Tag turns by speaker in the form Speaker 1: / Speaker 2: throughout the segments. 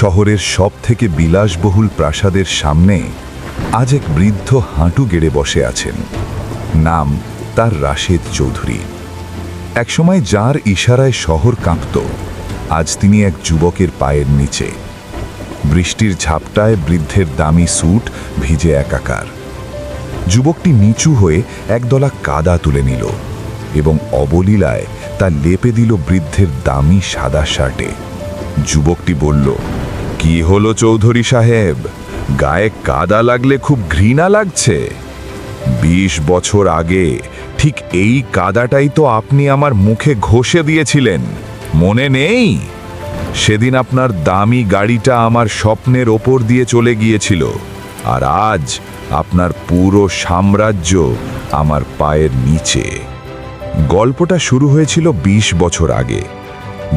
Speaker 1: শহরের সব থেকে বিলাসবহুল প্রাসাদের সামনে আজ এক বৃদ্ধ হাঁটু গেড়ে বসে আছেন। নাম তার রাশেদ চৌধুরী। একসময় যার ইশারায় শহর কাঁপত, আজ তিনি এক যুবকের পায়ের নিচে। বৃষ্টির ঝাপটায় বৃদ্ধের দামি স্যুট ভিজে একাকার। যুবকটি নিচু হয়ে একদলা কাদা তুলে নিল এবং অবলীলায় তা লেপে দিল বৃদ্ধের দামি সাদা শার্টে। যুবকটি বলল কি হলো চৌধুরী সাহেব? গায়ে কাদা লাগলে খুব ঘৃণা লাগছে। বিশ বছর আগে ঠিক এই কাদাটাই তো আপনি আমার মুখে ঘষে দিয়েছিলেন। মনে নেই? সেদিন আপনার দামি গাড়িটা আমার স্বপ্নের ওপর দিয়ে চলে গিয়েছিল আর আজ আপনার পুরো সাম্রাজ্য আমার পায়ের নিচে। গল্পটা শুরু হয়েছিল ২০ বছর আগে,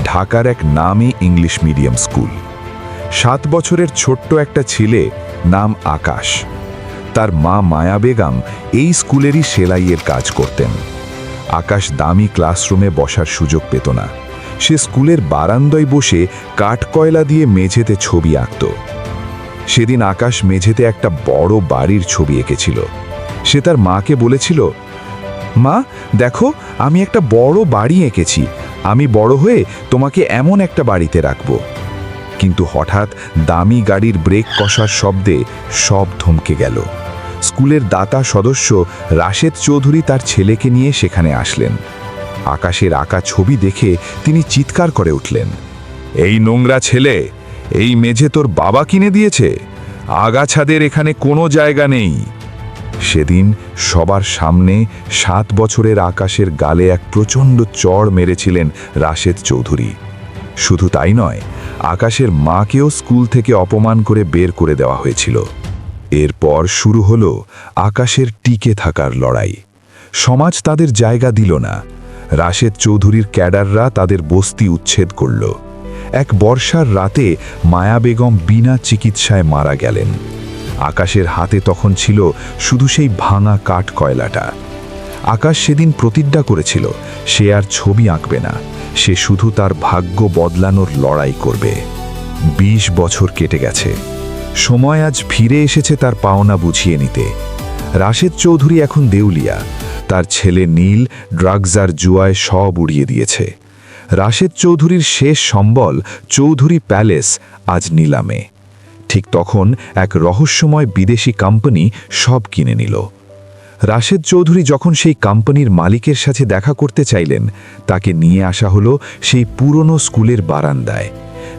Speaker 1: ঢাকার এক নামী ইংলিশ মিডিয়াম স্কুল। সাত বছরের ছোট্ট একটা ছেলে নাম আকাশ। তার মা মায়া বেগম এই স্কুলেরই সেলাইয়ের কাজ করতেন। আকাশ দামি ক্লাসরুমে বসার সুযোগ পেত না। সে স্কুলের বারান্দায় বসে কাঠকয়লা দিয়ে মেঝেতে ছবি আঁকত। সেদিন আকাশ মেঝেতে একটা বড় বাড়ির ছবি এঁকেছিল। সে তার মাকে বলেছিল, মা, দেখো, আমি একটা বড় বাড়ি এঁকেছি। আমি বড় হয়ে তোমাকে এমন একটা বাড়িতে রাখব। কিন্তু হঠাৎ দামি গাড়ির ব্রেক কষার শব্দে সব থমকে গেল। স্কুলের দাতা সদস্য রাশেদ চৌধুরী তার ছেলেকে নিয়ে সেখানে আসলেন। আকাশের আঁকা ছবি দেখে তিনি চিৎকার করে উঠলেন। এই নোংরা ছেলে, এই মেঝে তোর বাবা কিনে দিয়েছে? আগাছাদের এখানে কোনো জায়গা নেই। সেদিন সবার সামনে সাত বছরের আকাশের গালে এক প্রচণ্ড চড় মেরেছিলেন রাশেদ চৌধুরী। শুধু তাই নয় আকাশের মাকেও স্কুল থেকে অপমান করে বের করে দেওয়া হয়েছিল। এরপর শুরু হল আকাশের টিকে থাকার লড়াই। সমাজ তাদের জায়গা দিল না। রাশেদ চৌধুরীর ক্যাডাররা তাদের বস্তি উচ্ছেদ করল। এক বর্ষার রাতে মায়া বেগম বিনা চিকিৎসায় মারা গেলেন। আকাশের হাতে তখন ছিল শুধু সেই ভাঙা কাঠ কয়লাটা আকাশ সেদিন প্রতিজ্ঞা করেছিল, সে আর ছবি আঁকবে না। সে শুধু তার ভাগ্য বদলানোর লড়াই করবে। ২০ বছর কেটে গেছে। সময় আজ ফিরে এসেছে তার পাওনা বুঝিয়ে নিতে। রাশেদ চৌধুরী এখন দেউলিয়া। তার ছেলে নীল ড্রাগস আর জুয়ায় সব উড়িয়ে দিয়েছে। রাশেদ চৌধুরীর শেষ সম্বল চৌধুরী প্যালেস আজ নিলামে। ঠিক তখন এক রহস্যময় বিদেশি কোম্পানি সব কিনে নিল। রাশেদ চৌধুরী যখন সেই কোম্পানির মালিকের সাথে দেখা করতে চাইলেন, তাকে নিয়ে আসা হলো সেই পুরনো স্কুলের বারান্দায়,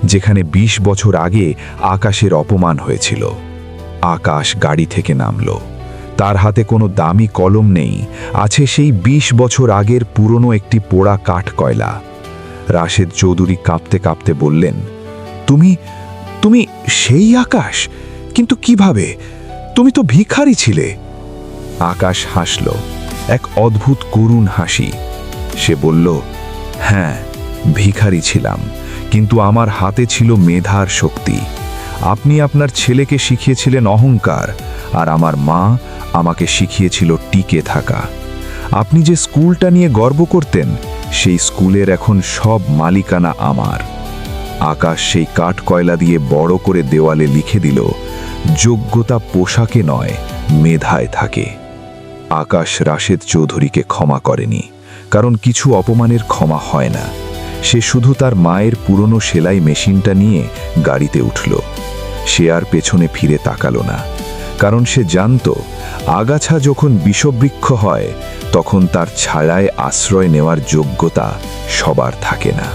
Speaker 1: যেখানে ২০ বছর আগে আকাশের অপমান হয়েছিল। আকাশ গাড়ি থেকে নামল। তার হাতে কোনো দামি কলম নেই, আছে সেই ২০ বছর আগের পুরনো একটি পোড়া কাঠ কয়লা। রাশেদ চৌধুরী কাঁপতে কাঁপতে বললেন, তুমি তুমি সেই আকাশ? কিন্তু কীভাবে? তুমি তো ভিখারি ছিলে। আকাশ হাসল, এক অদ্ভুত করুণ হাসি। সে বলল হ্যাঁ ভিখারি ছিলাম, কিন্তু আমার হাতে ছিল মেধার শক্তি। আপনি আপনার ছেলেকে শিখিয়েছিলেন অহংকার, আর আমার মা আমাকে শিখিয়েছিল টিকে থাকা। আপনি যে স্কুলটা নিয়ে গর্ব করতেন, সেই স্কুলের এখন সব মালিকানা আমার। আকাশ সেই কাঠ কয়লা দিয়ে বড় করে দেওয়ালে লিখে দিল, যোগ্যতা পোশাকে নয়, মেধায় থাকে। আকাশ রাশেদ চৌধুরীকে ক্ষমা করেনি, কারণ কিছু অপমানের ক্ষমা হয় না। সে শুধু তার মায়ের পুরনো সেলাই মেশিনটা নিয়ে গাড়িতে উঠল। সে আর পেছনে ফিরে তাকালো না, কারণ সে জানত, আগাছা যখন বিষবৃক্ষ হয়, তখন তার ছায়ায় আশ্রয় নেওয়ার যোগ্যতা সবার থাকে না।